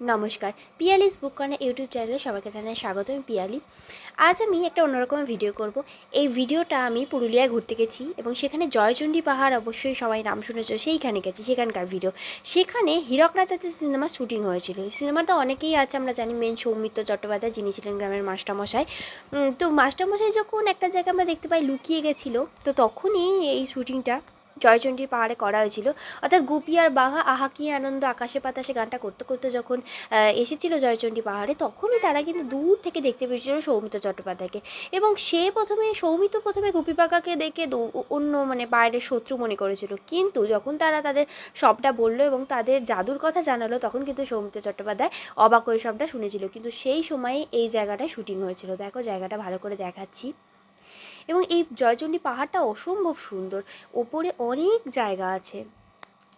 নমস্কার। পিয়ালিস বুক corner YouTube চ্যানেলে সবাইকে জানাই স্বাগত, আমি পিয়ালি। আজ আমি একটা অন্যরকমের ভিডিও করব। এই ভিডিওটা আমি পুরুলিয়ায় ঘুরতে গেছি এবং সেখানে জয়চণ্ডী পাহাড় অবশ্যই সবাই নাম শুনেছো, সেইখানে গেছি, সেখানকার ভিডিও সেখানে হীরক রাজাতে সিনেমা শুটিং হয়েছিল। সিনেমাটা অনেকেই আছে, আমরা জানি মেন সৌমিত্র চট্টোপাধ্যায়, যিনি ছিলেন গ্রামের মাস্টারমশাই। তো মাস্টারমশাই যখন একটা জায়গায় আমরা দেখতে পাই, লুকিয়ে গেছিল, তো তখনই এই শুটিংটা জয়চণ্ডী পাহাড়ে করা হয়েছিল। অর্থাৎ গুপি আর বাঘা আহা কি আনন্দ আকাশে বাতাসে গানটা করতে করতে যখন এসেছিল জয়চণ্ডী পাহাড়ে, তখনই তারা কিন্তু দূর থেকে দেখতে পেয়েছিল সৌমিত্র চট্টোপাধ্যায়কে। এবং সে প্রথমে, সৌমিত্র প্রথমে গুপি পাকাকে দেখে অন্য মানে বাইরের শত্রু মনে করেছিল। কিন্তু যখন তারা তাদের সবটা বলল এবং তাদের জাদুর কথা জানালো, তখন কিন্তু সৌমিত্র চট্টোপাধ্যায় অবাক হয়ে সবটা শুনেছিল। কিন্তু সেই সময়ে এই জায়গাটায় শুটিং হয়েছিল। দেখো জায়গাটা ভালো করে দেখাচ্ছি। এবং এই জয়চণ্ডী পাহাড়টা অসম্ভব সুন্দর। ওপরে অনেক জায়গা আছে।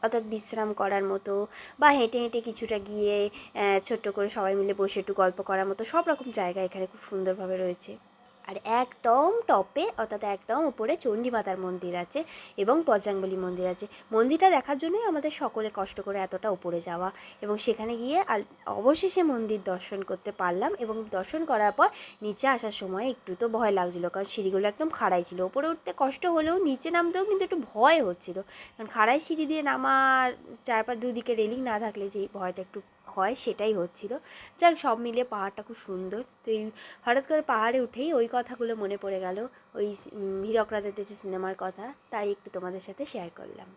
অর্থাৎ বিশ্রাম করার মতো বা হেঁটে হেঁটে কিছুটা গিয়ে ছোট্ট করে সবাই মিলে বসে একটু গল্প করার মতো সব রকম জায়গা এখানে খুব সুন্দরভাবে রয়েছে। আর একদম টপে, অর্থাৎ একদম উপরে চণ্ডী মাতার মন্দির আছে এবং বজরাঙ্গলী মন্দির আছে। মন্দিরটা দেখার জন্যই আমাদের সকলে কষ্ট করে এতটা উপরে যাওয়া এবং সেখানে গিয়ে আল- অবশেষে মন্দির দর্শন করতে পারলাম এবং দর্শন করার পর নিচে আসার সময় একটু তো ভয় লাগছিল, কারণ সিঁড়িগুলো একদম খাড়াই ছিল। উপরে উঠতে কষ্ট হলেও নিচে নামতেও কিন্তু একটু ভয় হচ্ছিল। কারণ খাড়াই সিঁড়ি দিয়ে নামার চারপাশ দুদিকে রেলিং না থাকলে যে ভয়টা একটু হয় সেটাই হচ্ছিল। যাক, সব মিলে পাহাড়টা খুব সুন্দর। তো এই হঠাৎ করে পাহাড়ে উঠেই ওই কথাগুলো মনে পড়ে গেল, ওই হীরক রাজাদের দেশে সিনেমার কথা, তাই একটু তোমাদের সাথে শেয়ার করলাম।